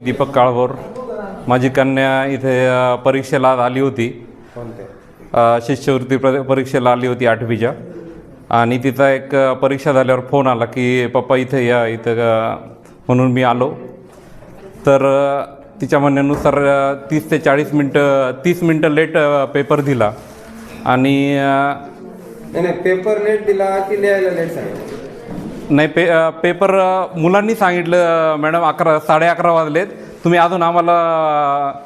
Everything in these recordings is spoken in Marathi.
दीपक काळभोर. माझी कन्या इथे परीक्षेला आली होती. शिष्यवृत्ती प्र परीक्षेला आली होती आठवीच्या. आणि तिचा एक परीक्षा झाल्यावर फोन आला की पप्पा इथे या इथं म्हणून मी आलो. तर तिच्या म्हणण्यानुसार तीस ते चाळीस मिनटं तीस मिनटं लेट पेपर दिला. आणि नाही पेपर लेट दिला की लिहायला लेट सांगितलं? नाही पे पेपर मुलांनी सांगितलं मॅडम अकरा साडे अकरा वाजलेत. तुम्ही अजून आम्हाला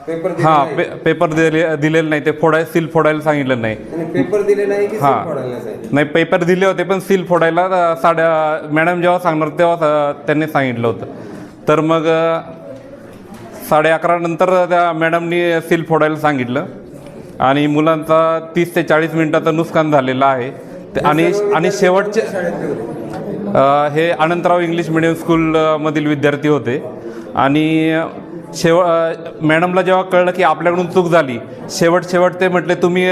पेपर हां. पे पेपर दिले दिलेले नाही ते फोडाय सील फोडायला सांगितलं नाही. पेपर दिले नाही की हा. फोडायला नाही पेपर दिले होते पण सील फोडायला साड्या मॅडम जेव्हा सांगणार तेव्हा त्यांनी सांगितलं होतं. तर मग साडे अकरा नंतर त्या मॅडमनी सील फोडायला सांगितलं. आणि मुलांचा तीस ते चाळीस मिनिटाचं नुकसान झालेलं आहे. आणि आणि शेवटचे हे अनंतराव इंग्लिश मिडियम स्कूलमधील विद्यार्थी होते. आणि शेव मॅडमला जेव्हा कळलं की आपल्याकडून चूक झाली शेवट शेवट ते म्हटले तुम्ही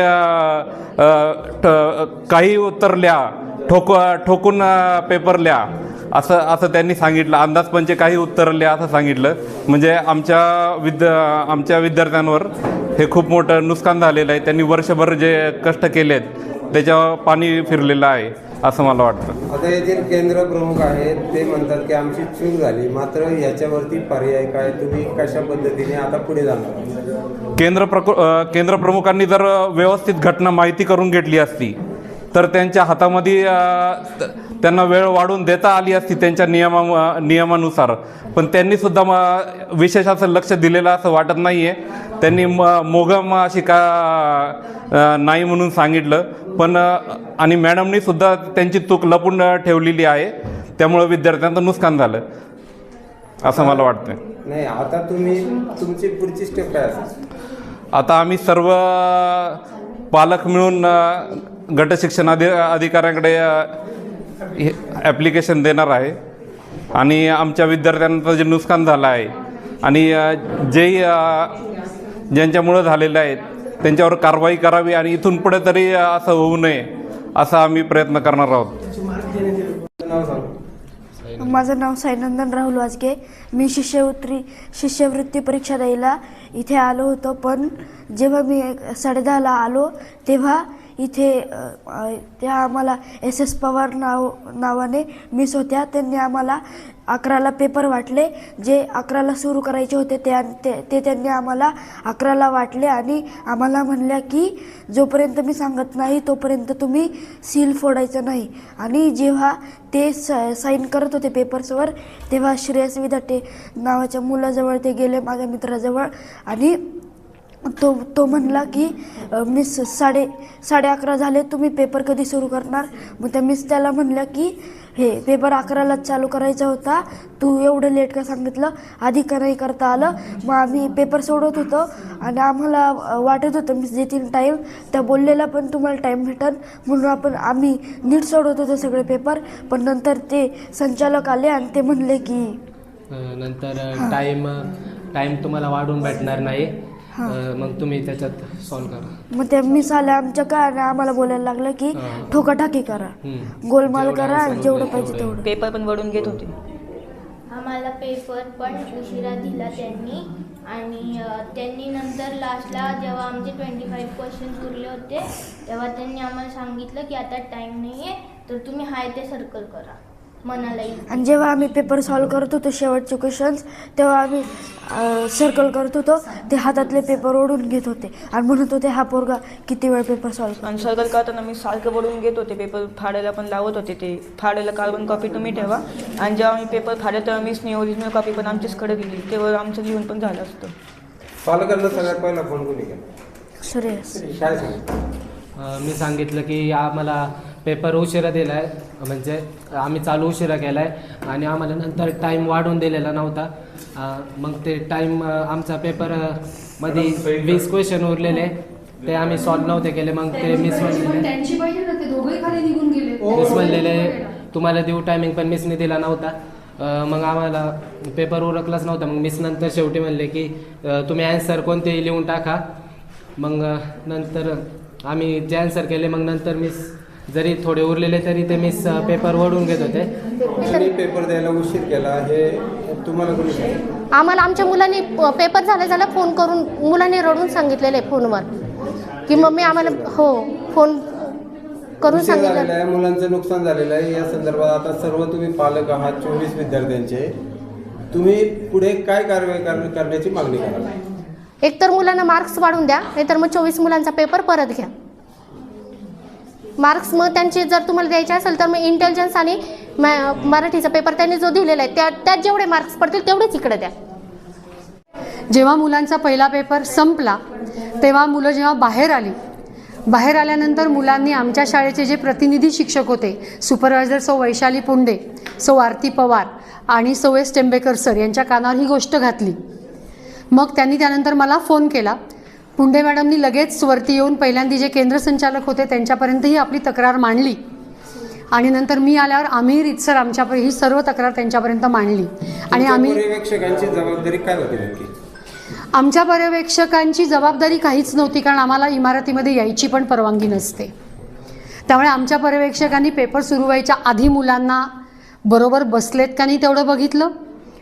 काही उत्तर लिहा ठोक ठोकून पेपर लिहा असं असं त्यांनी सांगितलं. अंदाजपंचे काही उत्तर लिहा असं सांगितलं. म्हणजे आमच्या विद्या आमच्या विद्यार्थ्यांवर हे खूप मोठं नुकसान झालेलं आहे. त्यांनी वर्षभर जे कष्ट केले आहेत त्याच्यावर पाणी फिरलेलं आहे. असं मला वाटतं. आता जे केंद्र प्रमुख आहेत ते म्हणतात की आमची चूक झाली. मात्र याच्यावरती पर्याय काय? तुम्ही कशा पद्धतीने आता पुढे जाणार? केंद्र प्रकु अ, केंद्र प्रमुखांनी जर व्यवस्थित घटना माहिती करून घेतली असती तर त्यांच्या हातामध्ये अ, त- त्यांना वेळ वाढून देता आली असती त्यांच्या नियमा नियमानुसार. पण त्यांनी सुद्धा म विशेष असं लक्ष दिलेलं असं वाटत नाही आहे त्यांनी म मोगम अशी का नाही म्हणून सांगितलं. पण आणि मॅडमनी सुद्धा त्यांची चूक लपून ठेवलेली आहे. त्यामुळं विद्यार्थ्यांचं नुकसान झालं. असं मला वाटतं नाही आता तुम्ही तुमची पुढची स्टेप काय आता आम्ही सर्व पालक मिळून अ, गटशिक्षण अधि अधिकाऱ्यांकडे ॲप्लिकेशन देणार आहे. आणि आमच्या विद्यार्थ्यांचं जे नुकसान झालं आहे. आणि जे ज्यांच्यामुळं झालेलं आहे त्यांच्यावर कारवाई करावी आणि इथून पुढे तरी असं होऊ नये असा आम्ही प्रयत्न करणार आहोत. माझं नाव साईनंदन राहुल वाजगे. मी शिष्यवृत्ती शिष्यवृत्ती परीक्षा द्यायला इथे आलो होतो पण जेव्हा मी साडेदहाला आलो तेव्हा इथे त्या आम्हाला एस एस पवार नाव नावाने मिस होत्या. त्यांनी आम्हाला अकराला पेपर वाटले. जे अकराला सुरू करायचे होते ते ते ते त्यांनी आम्हाला अकराला वाटले आणि आम्हाला म्हणल्या की जोपर्यंत मी सांगत नाही तोपर्यंत तुम्ही सील फोडायचं नाही. आणि जेव्हा ते स साईन करत होते पेपर्सवर तेव्हा श्रेयस विधाटे नावाच्या मुलाजवळ ते गेले माझ्या मित्राजवळ. आणि तो तो म्हणला की मिस साडे साडे अकरा झाले तुम्ही पेपर कधी सुरू करणार? मग त्या मिस त्याला म्हणल्या की हे पेपर अकरालाच चालू करायचा होता. तू एवढं लेट का सांगितलं? आधी का नाही करता आलं? मग आम्ही पेपर सोडत होतो आणि आम्हाला वाटत होतं मिस देतील टाईम त्या बोललेला पण तुम्हाला टाईम भेटल म्हणून आपण आम्ही नीट सोडवत होतो सगळे पेपर पण नंतर ते संचालक आले आणि ते म्हणले की नंतर टाईम टाईम तुम्हाला वाढून भेटणार नाही. अ, मग तुम्ही त्याच्यात सॉल्व करा मग त्या मिस आल्या आमच्या काय आणि आम्हाला बोलायला लागलं की हां. ठोकाठाकी करा हम्म. गोलमाल जेवढं करा जेवढं पाहिजे तेवढं. पेपर पण वळून घेत होते आम्हाला पेपर पण उशिरा दिला त्यांनी आणि अ, त्यांनी नंतर लास्टला जेव्हा आमचे ट्वेंटी फाईव्ह क्वेश्चन्स उरले होते तेव्हा त्यांनी आम्हाला सांगितलं की आता टाईम नाही आहे तर तुम्ही हाय ते सर्कल करा मनाला येईल आणि जेव्हा आम्ही पेपर सॉल्व करत होतो शेवटचे क्वेश्चन्स तेव्हा आम्ही सर्कल करत होतो ते हातातले पेपर ओढून घेत होते. आणि म्हणत होते हा पोरगा किती वेळ पेपर सॉल्व आणि सर्कल करताना मी सारखं वळून घेत होते. पेपर फाडायला पण लावत होते ते. फाडायला कार्बन कॉपी तुम्ही ठेवा. आणि जेव्हा मी पेपर फाडला तेव्हा मीच ओरिजिनल कॉपी पण आमचीचकडे दिली तेव्हा आमचं लिहून पण झालं असतं. पालकांना सगळ्यात पहिला फोन कोणी केला? सुरेश. काय मी सांगितलं की आम्हाला पेपर उशिरा दिला आहे म्हणजे आम्ही चालू उशिरा केला आहे आणि आम्हाला नंतर टाईम वाढवून दिलेला नव्हता. अ, मग ते टाईम आमचा पेपर अ, मध्ये वीस क्वेश्चन उरलेले. ते आम्ही सॉल्व नव्हते केले. मग ते मिस म्हणलेले. त्यांची पाहिजे ना ते दोघंही खाली निघून गेले. मिस म्हणलेले तुम्हाला देऊ टायमिंग पण मिसने दिला नव्हता. अ, मग आम्हाला पेपर उरकलाच नव्हता. मग मिस नंतर शेवटी म्हणले की अ, तुम्ही ॲन्सर कोणतेही लिहून टाका. मग अ, नंतर आम्ही जे ॲन्सर केले मग नंतर मिस जरी थोडे उरलेले तरी ते मिस पेपर वळून घेत होते. तुम्ही पेपर द्यायला उशीर केला हे तुम्हाला कोणी सांगितलं? आम्हाला आमच्या मुलांनी प- पेपर झाल्या झाल्या फोन करून मुलांनी रडून सांगितलेलं आहे फोनवर की मम्मी आम्हाला हो फोन करून उशीर झालेला सांगितलं. आहे मुलांचं नुकसान झालेलं आहे. या संदर्भात आता सर्व तुम्ही पालक आहात चोवीस विद्यार्थ्यांचे. तुम्ही पुढे काय कारवाई कर- करण्याची मागणी कराल? एकतर मुलांना मार्क्स वाढून द्या नाहीतर मग चोवीस मुलांचा पेपर परत घ्या. मार्क्स मग त्यांचे जर तुम्हाला द्यायचे असेल तर मग इंटेलिजन्स आणि मॅ- मराठीचा पेपर त्यांनी जो दिलेला आहे त्या त्यात जेवढे मार्क्स पडतील तेवढेच इकडे द्या. जेव्हा मुलांचा पहिला पेपर संपला तेव्हा मुलं जेव्हा बाहेर आली बाहेर आल्यानंतर मुलांनी आमच्या शाळेचे जे प्रतिनिधी शिक्षक होते सुपरवायझर सौ वैशाली पुंडे सौ आरती पवार आणि सौ एस टेंबेकर सर यांच्या कानावर ही गोष्ट घातली. मग त्यांनी त्यानंतर मला फोन केला. पुंडे मॅडमनी लगेच वरती येऊन पहिल्यांदा जे केंद्र संचालक होते त्यांच्यापर्यंतही आपली तक्रार मांडली. आणि नंतर मी आल्यावर आम्ही रितसर आमच्या ही सर्व तक्रार त्यांच्यापर्यंत मांडली. आणि आम्ही पर्यवेक्षकांची जबाबदारी काय होती नक्की आमच्या पर्यवेक्षकांची जबाबदारी काहीच नव्हती कारण आम्हाला इमारतीमध्ये यायची पण परवानगी नसते. त्यामुळे आमच्या पर्यवेक्षकांनी पेपर सुरू व्हायच्या आधी मुलांना बरोबर बसलेत का नाही तेवढं बघितलं.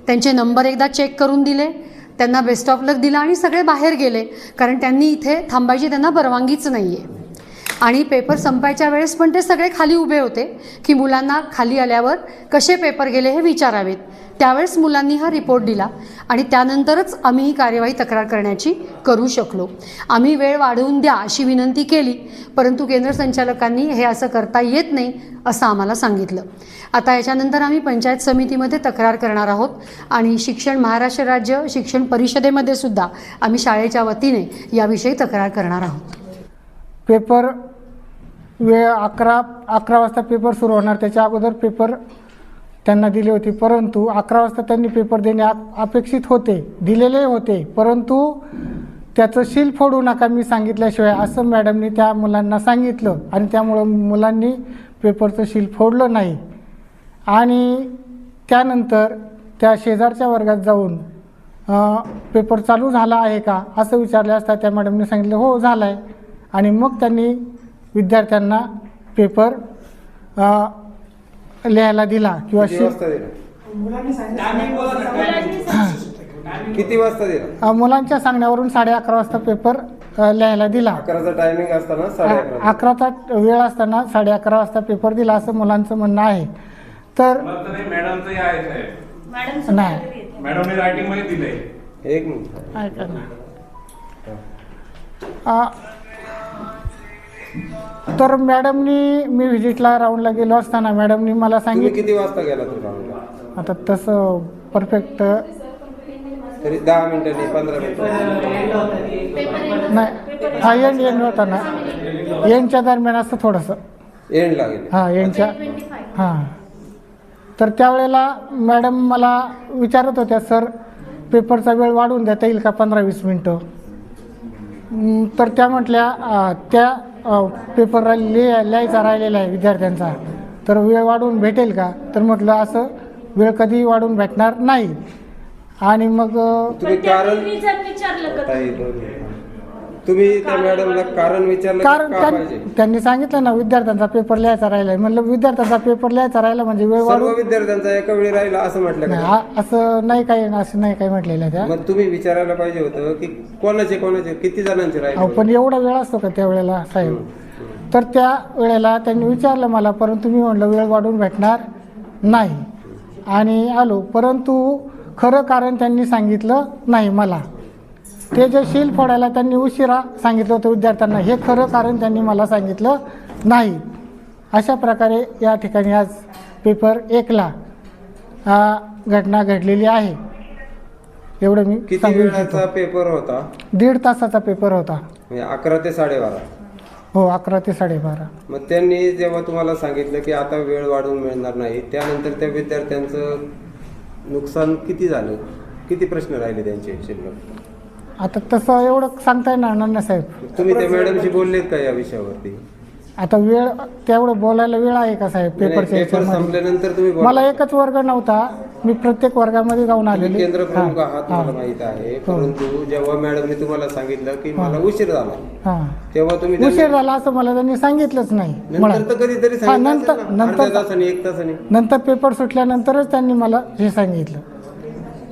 त्यांचे नंबर एकदा चेक करून दिले. त्यांना बेस्ट ऑफ लक दिला आणि सगळे बाहेर गेले. कारण त्यांनी इथे थांबायची त्यांना परवानगीच नाही आहे आणि पेपर संपायच्या वेळेस पण ते सगळे खाली उभे होते की मुलांना खाली आल्यावर कसे पेपर गेले हे विचारावेत. त्यावेळेस मुलांनी हा रिपोर्ट दिला. आणि त्यानंतरच आम्ही ही कार्यवाही तक्रार करण्याची करू शकलो. आम्ही वेळ वाढवून द्या अशी विनंती केली परंतु केंद्र संचालकांनी हे असं करता येत नाही असं आम्हाला सांगितलं. आता याच्यानंतर आम्ही पंचायत समितीमध्ये तक्रार करणार आहोत आणि शिक्षण महाराष्ट्र राज्य शिक्षण परिषदेमध्ये सुद्धा आम्ही शाळेच्या वतीने याविषयी तक्रार करणार आहोत. पेपर वेळ अकरा अकरा वाजता पेपर सुरू होणार. त्याच्या अगोदर पेपर त्यांना दिले होते. परंतु अकरा वाजता त्यांनी पेपर देणे अपेक्षित होते दिलेले होते. परंतु त्याचं शील फोडू नका मी सांगितल्याशिवाय असं मॅडमनी त्या मुलांना सांगितलं आणि त्यामुळं मुलांनी पेपरचं शील फोडलं नाही. आणि त्यानंतर त्या शेजारच्या वर्गात जाऊन पेपर चालू झाला आहे का असं विचारले असता त्या मॅडमने सांगितलं हो झाला आहे आणि मग त्यांनी विद्यार्थ्यांना पेपर लिहायला दिला किंवा किती शे वाजता दिला? किती वाजता दिला? अ, मुलांच्या सांगण्यावरून साडे अकरा वाजता पेपर अ, लिहायला दिला. अकराचा टायमिंग असताना साडे अ- अकरा. अकराचा वेळ असताना साडे अकरा वाजता पेपर दिला असं मुलांचं म्हणणं आहे. तर मॅडमचं आहे साहेब. नाही. मॅडमने रायटिंगमध्ये दिलंय. एक मिनिट. ऐका ना. अ, तर मॅडमनी मी व्हिजिटला राऊंडला गेलो असताना मॅडमनी मला तुम्ही सांगितलं किती वाजता गेला तो राऊंडला? आता तसं परफेक्ट तरी दहा मिनिटांनी पंधरा नाही हा एंड एंड होता ना. एंडच्या दरम्यान असतं थोडंसं. एंड लागेल. हां एंडच्या हां. तर त्यावेळेला मॅडम मला विचारत होत्या सर पेपरचा वेळ वाढवून देता येईल का पंधरा वीस मिनटं? तर त्या म्हटल्या त्या अं, पेपर लिह लिहायचा राहिलेला आहे विद्यार्थ्यांचा. तर वेळ वाढवून भेटेल का? तर म्हटलं असं वेळ कधी वाढवून भेटणार नाही. आणि मग अं, तुम्ही त्या मॅडमला कारण विचारलं कारण का त्यां- पाहिजे? त्यांनी सांगितलं ना विद्यार्थ्यांचा पेपर लिहायचा राहिला आहे म्हणलं विद्यार्थ्यांचा पेपर लिहायचा राहिला म्हणजे वेळ सर्व वाढवून विद्यार्थ्यांचा एका वेळी राहिला असं म्हटलं का आ- असं नाही काही असं नाही काही म्हटलेलं आहे त्या. मग तुम्ही विचारायला पाहिजे होतं की कोणाचे कोणाचे किती जणांचे अहो राहिले पण एवढा वेळ असतो का त्या वेळेला साहेब? तर त्या वेळेला त्यांनी विचारलं मला परंतु मी म्हटलं वेळ वाढून भेटणार नाही. आणि आलो. परंतु खरं कारण त्यांनी सांगितलं नाही मला. ते जे शील फोडायला त्यांनी उशिरा सांगितलं होतं विद्यार्थ्यांना हे खरं कारण त्यांनी मला सांगितलं नाही. अशा प्रकारे या ठिकाणी आज पेपर एकला घटना घडलेली आहे. एवढं मी किती सांगू वेळाचा इच्छितो पेपर होता? दीड तासाचा पेपर होता. म्हणजे अकरा ते साडेबारा? हो अकरा ते साडेबारा. मग त्यांनी जेव्हा तुम्हाला सांगितलं की आता वेळ वाढवून मिळणार नाही त्यानंतर त्या विद्यार्थ्यांचं नुकसान किती झालं? किती प्रश्न राहिले त्यांचे शिल्लक आता तसं एवढं सांगता येणार नाही ना साहेब तुम्ही त्या मॅडमशी बोललेत का या विषयावरती आता वेळ तेवढं बोलायला वेळ आहे का साहेब पेपरच्या पेपर याच्यामध्ये? संपल्यानंतर तुम्ही बोला. मला एकच वर्ग नव्हता मी प्रत्येक वर्गामध्ये जाऊन तुम्ही आलेले केंद्र प्रमुख हां, आहात मला हां, माहीत आहे परंतु जेव्हा मॅडमने तुम्हाला सांगितलं की मला उशीर झाला हां. तेव्हा तुम्ही त्यांना- उशीर झाला असं मला त्यांनी सांगितलंच नाही नंतर. तर कधीतरी हां, सांगितलं नंतर असेल ना? नंतर अर्ध्या तासाने एक तासाने नंतर पेपर सुटल्यानंतरच त्यांनी मला हे सांगितलं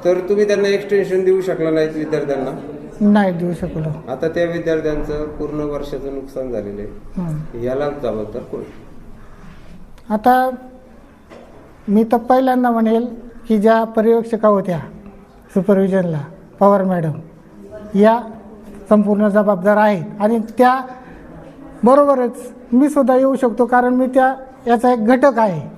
तर तुम्ही त्यांना एक्सटेन्शन देऊ शकला नाहीत विद्यार्थ्यांना नाही देऊ शकलो. आता त्या विद्यार्थ्यांचं पूर्ण वर्षाचं नुकसान झालेलं आहे. याला जबाबदार कोण? आता मी तर पहिल्यांदा म्हणेल की ज्या पर्यवेक्षका होत्या सुपरविजनला पवार मॅडम या संपूर्ण जबाबदार आहेत. आणि त्या बरोबरच मी सुद्धा येऊ शकतो कारण मी त्या याचा एक घटक आहे.